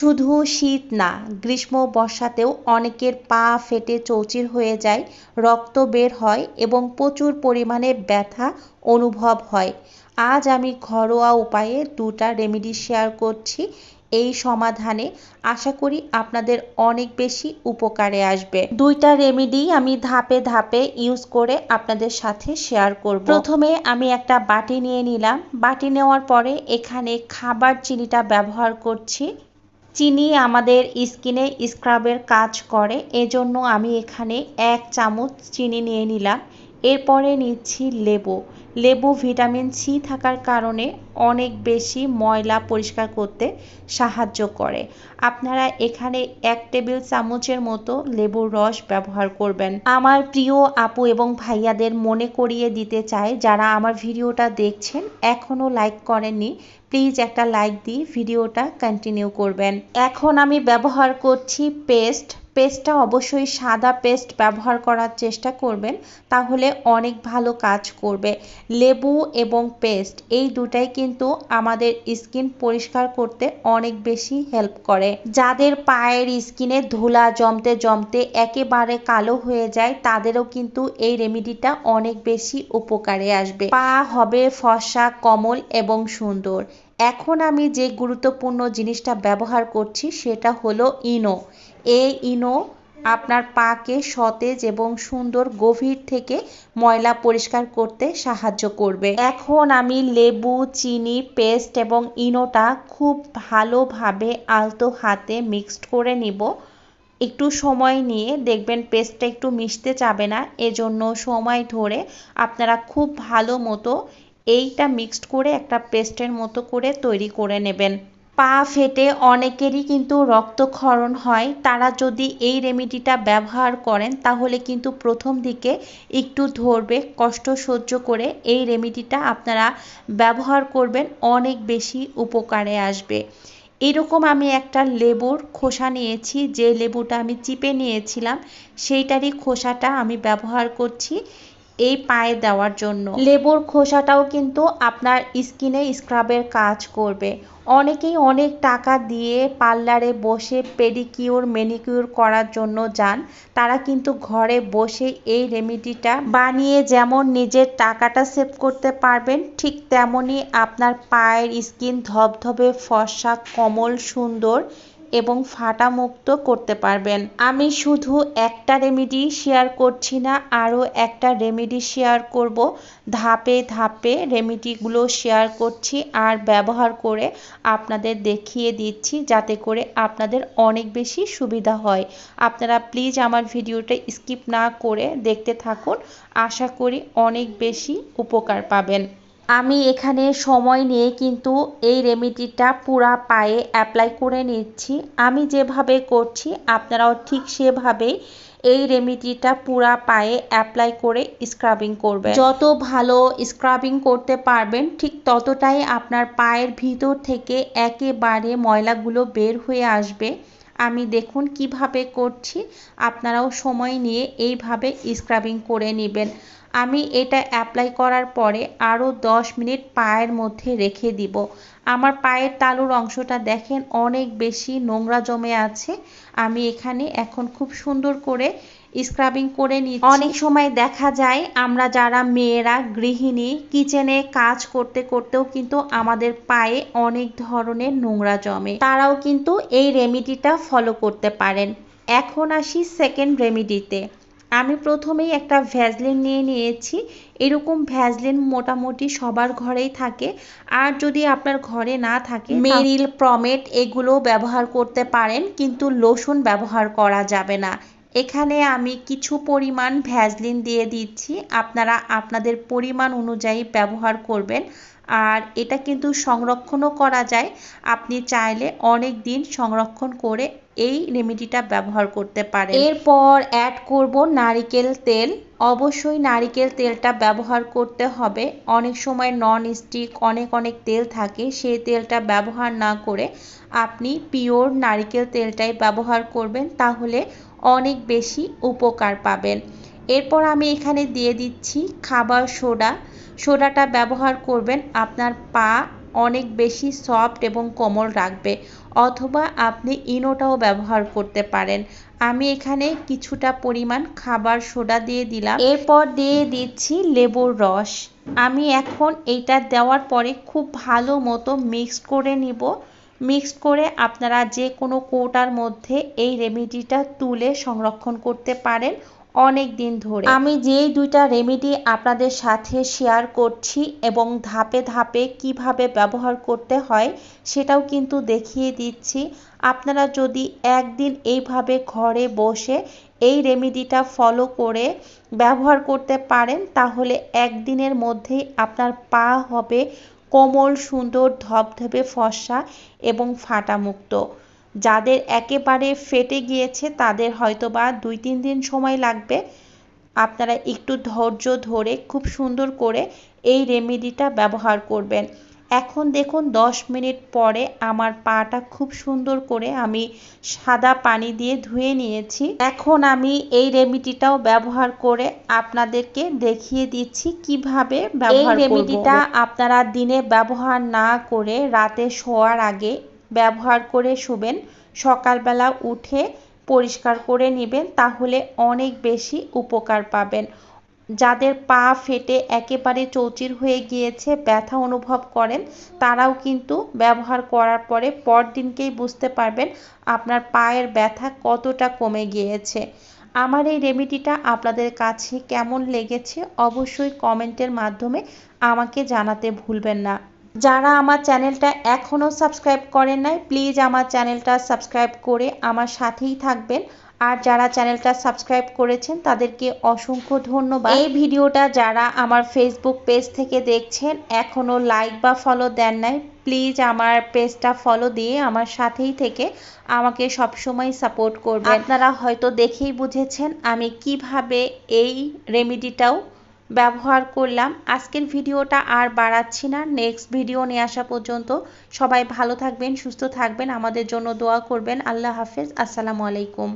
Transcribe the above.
শুধু শীত না, গ্রীষ্ম বর্ষাতেও অনেকের পা ফেটে চৌচির হয়ে যায়, রক্ত বের হয় এবং প্রচুর পরিমাণে ব্যথা অনুভব হয়। আজ আমি ঘরোয়া উপায়ে দুটা রেমেডি শেয়ার করছি। এই সমাধানে আশা করি আপনাদের অনেক বেশি উপকারে আসবে। দুইটা রেমেডি আমি ধাপে ধাপে ইউজ করে আপনাদের সাথে শেয়ার করব। প্রথমে আমি একটা বাটি নিয়ে নিলাম। বাটি নেওয়ার পরে এখানে খাবার চিনিটা ব্যবহার করছি। চিনি আমাদের স্কিনে স্ক্রাবের কাজ করে এজন্য আমি এখানে এক চামচ চিনি নিয়ে নিলাম। এরপরে নিচ্ছি লেবু। লেবু ভিটামিন সি থাকার কারণে অনেক বেশি ময়লা পরিষ্কার করতে সাহায্য করে। আপনারা এখানে এক টেবিল চামচের মতো লেবুর রস ব্যবহার করবেন। আমার প্রিয় আপু এবং ভাইয়াদের মনে করিয়ে দিতে চাই, যারা আমার ভিডিওটা দেখছেন এখনও লাইক করেননি, প্লিজ একটা লাইক দিয়ে ভিডিওটা কন্টিনিউ করবেন। এখন আমি ব্যবহার করছি পেস্ট। পেস্টটা অবশ্যই সাদা পেস্ট ব্যবহার করার চেষ্টা করবেন, তাহলে অনেক ভালো কাজ করবে। লেবু এবং পেস্ট, এই দুটাই কিন্তু আমাদের স্কিন পরিষ্কার করতে অনেক বেশি হেল্প করে। যাদের পায়ের স্কিনে ধুলা জমতে জমতে একেবারে কালো হয়ে যায়, তাদেরও কিন্তু এই রেমিডিটা অনেক বেশি উপকারে আসবে। পা হবে ফসা কমল এবং সুন্দর। এখন আমি যে গুরুত্বপূর্ণ জিনিসটা ব্যবহার করছি সেটা হলো ইনো। এই ইনো আপনার পাকে সতেজ এবং সুন্দর গভীর থেকে ময়লা পরিষ্কার করতে সাহায্য করবে। এখন আমি লেবু, চিনি, পেস্ট এবং ইনোটা খুব ভালোভাবে আলতো হাতে মিক্সড করে নিব। একটু সময় নিয়ে দেখবেন পেস্টটা একটু মিশতে চাবে না, এজন্য সময় ধরে আপনারা খুব ভালো মতো এইটা মিক্সড করে একটা পেস্টের মতো করে তৈরি করে নেবেন। পা ফেটে অনেকেরই কিন্তু রক্তক্ষরণ হয়। তারা যদি এই রেমিডিটা ব্যবহার করেন, তাহলে কিন্তু প্রথম দিকে একটু ধরবে, কষ্ট সহ্য করে এই রেমিডিটা আপনারা ব্যবহার করবেন, অনেক বেশি উপকারে আসবে। এরকম আমি একটা লেবুর খোসা নিয়েছি, যে লেবুটা আমি চিপে নিয়েছিলাম, সেইটারই খোসাটা আমি ব্যবহার করছি। এই পায়ে দেওয়ার জন্য। লেবুর খোসাটাও কিন্তু আপনার স্কিনে স্ক্রাবের কাজ করবে। অনেকেই অনেক টাকা দিয়ে পার্লারে বসে পেডিকিউর মেনিকিউর করার জন্য যান। তারা কিন্তু ঘরে বসে এই রেমিডিটা বানিয়ে যেমন নিজের টাকাটা সেভ করতে পারবেন, ঠিক তেমনই আপনার পায়ের স্কিন ধবধবে, ফর্সা, কমল, সুন্দর এবং ফাটা মুক্ত করতে পারবেন। আমি শুধু একটা রেমেডি শেয়ার করছি না, আরও একটা রেমেডি শেয়ার করব। ধাপে ধাপে রেমেডিগুলো শেয়ার করছি আর ব্যবহার করে আপনাদের দেখিয়ে দিচ্ছি যাতে করে আপনাদের অনেক বেশি সুবিধা হয়। আপনারা প্লিজ আমার ভিডিওটা স্কিপ না করে দেখতে থাকুন। আশা করি অনেক বেশি উপকার পাবেন। আমি এখানে সময় নিয়ে কিন্তু এই রেমিডিটা পুরা পায়ে অ্যাপ্লাই করে নিচ্ছি। আমি যেভাবে করছি, আপনারাও ঠিক সেভাবেই এই রেমিডিটা পুরা পায়ে অ্যাপ্লাই করে স্ক্রাবিং করবেন। যত ভালো স্ক্রাবিং করতে পারবেন, ঠিক ততটাই আপনার পায়ের ভিতর থেকে একেবারে ময়লাগুলো বের হয়ে আসবে। আমি দেখুন কীভাবে করছি, আপনারাও সময় নিয়ে এইভাবে স্ক্রাবিং করে নেবেন। আমি এটা অ্যাপ্লাই করার পরে আরও দশ মিনিট পায়ের মধ্যে রেখে দিব। আমার পায়ের তালুর অংশটা দেখেন অনেক বেশি নোংরা জমে আছে। আমি এখানে এখন খুব সুন্দর করে স্ক্রাবিং করে নিই অনেক সময় দেখা যায় আমরা যারা মেয়েরা, গৃহিণী কিচেনে কাজ করতে করতেও কিন্তু আমাদের পায়ে অনেক ধরনের নোংরা জমে। তারাও কিন্তু এই রেমিডিটা ফলো করতে পারেন। এখন আসি সেকেন্ড রেমিডিতে আমি প্রথমেই একটা ভ্যাজলিন নিয়ে নিয়েছি। এরকম ভ্যাজলিন মোটামুটি সবার ঘরেই থাকে। আর যদি আপনার ঘরে না থাকে মেরিল প্রমেট এগুলো ব্যবহার করতে পারেন কিন্তু লোশন ব্যবহার করা যাবে না। এখানে আমি কিছু পরিমাণ ভ্যাজলিন দিয়ে দিচ্ছি। আপনারা আপনাদের পরিমাণ অনুযায়ী ব্যবহার করবেন। আর এটা কিন্তু সংরক্ষণও করা যায়। আপনি চাইলে অনেক দিন সংরক্ষণ করে এই রেমেডিটা ব্যবহার করতে পারেন। এরপর অ্যাড করব নারিকেল তেল। অবশ্যই নারিকেল তেলটা ব্যবহার করতে হবে। অনেক সময় নন স্টিক অনেক অনেক তেল থাকে, সেই তেলটা ব্যবহার না করে আপনি পিওর নারিকেল তেলটাই ব্যবহার করবেন, তাহলে অনেক বেশি উপকার পাবেন। এরপর আমি এখানে দিয়ে দিচ্ছি খাবার সোডা। সোডাটা ব্যবহার করবেন আপনার পা অনেক বেশি সফট এবং কোমল রাখবে, অথবা আপনি ইনোটাও ব্যবহার করতে পারেন। আমি এখানে কিছুটা পরিমাণ খাবার সোডা দিয়ে দিলাম। এরপর দিয়ে দিচ্ছি লেবুর রস। আমি এখন এইটা দেওয়ার পরে খুব ভালো মতো মিক্স করে নিব। মিক্স করে আপনারা যে কোনো কৌটার মধ্যে এই রেমেডিটা তুলে সংরক্ষণ করতে পারেন অনেক দিন ধরে। আমি যেই দুইটা রেমেডি আপনাদের সাথে শেয়ার করছি এবং ধাপে ধাপে কীভাবে ব্যবহার করতে হয়, সেটাও কিন্তু দেখিয়ে দিচ্ছি। আপনারা যদি একদিন এইভাবে ঘরে বসে এই রেমেডিটা ফলো করে ব্যবহার করতে পারেন, তাহলে একদিনের মধ্যেই আপনার পা হবে কোমল, সুন্দর, ধবধবে, ফর্সা এবং ফাটামুক্ত। যাদের একেবারে ফেটে গিয়েছে তাদের হয়তো বা দুই তিন দিন সময় লাগবে। আপনারা একটু ধৈর্য ধরে খুব সুন্দর করে এই রেমেডিটা ব্যবহার করবেন। এখন দেখুন 10 মিনিট পরে আমার পাটা খুব সুন্দর করে আমি সাদা পানি দিয়ে ধুয়ে নিয়েছি। এখন আমি এই রেমেডিটাও ব্যবহার করে আপনাদেরকে দেখিয়ে দিচ্ছি কীভাবে ব্যবহার এই রেমেডিটা আপনারা দিনে ব্যবহার না করে রাতে শোয়ার আগে ব্যবহার করে শুবেন। সকালবেলা উঠে পরিষ্কার করে নেবেন, তাহলে অনেক বেশি উপকার পাবেন। যাদের পা ফেটে একেবারে চৌচির হয়ে গিয়েছে, ব্যথা অনুভব করেন, তারাও কিন্তু ব্যবহার করার পরে পরদিনকেই বুঝতে পারবেন আপনার পায়ের ব্যথা কতটা কমে গিয়েছে। আমার এই রেমেডিটা আপনাদের কাছে কেমন লেগেছে, অবশ্যই কমেন্টের মাধ্যমে আমাকে জানাতে ভুলবেন না। যারা আমার চ্যানেলটা এখনও সাবস্ক্রাইব করেন নাই প্লিজ আমার চ্যানেলটা সাবস্ক্রাইব করে আমার সাথেই থাকবেন। আর যারা চ্যানেলটা সাবস্ক্রাইব করেছেন, তাদেরকে অসংখ্য ধন্যবাদ। এই ভিডিওটা যারা আমার ফেসবুক পেজ থেকে দেখছেন এখনও লাইক বা ফলো দেন নাই প্লিজ আমার পেজটা ফলো দিয়ে আমার সাথেই থেকে আমাকে সবসময় সাপোর্ট করবেন। আপনারা হয়তো দেখেই বুঝেছেন আমি কীভাবে এই রেমিডিটাও ব্যবহার করলাম। আজকের ভিডিওটা আর বাড়াচ্ছি না। নেক্সট ভিডিও নিয়ে আসা পর্যন্ত সবাই ভালো থাকবেন, সুস্থ থাকবেন। আমাদের জন্য দোয়া করবেন। আল্লাহ হাফেজ। আসসালামু আলাইকুম।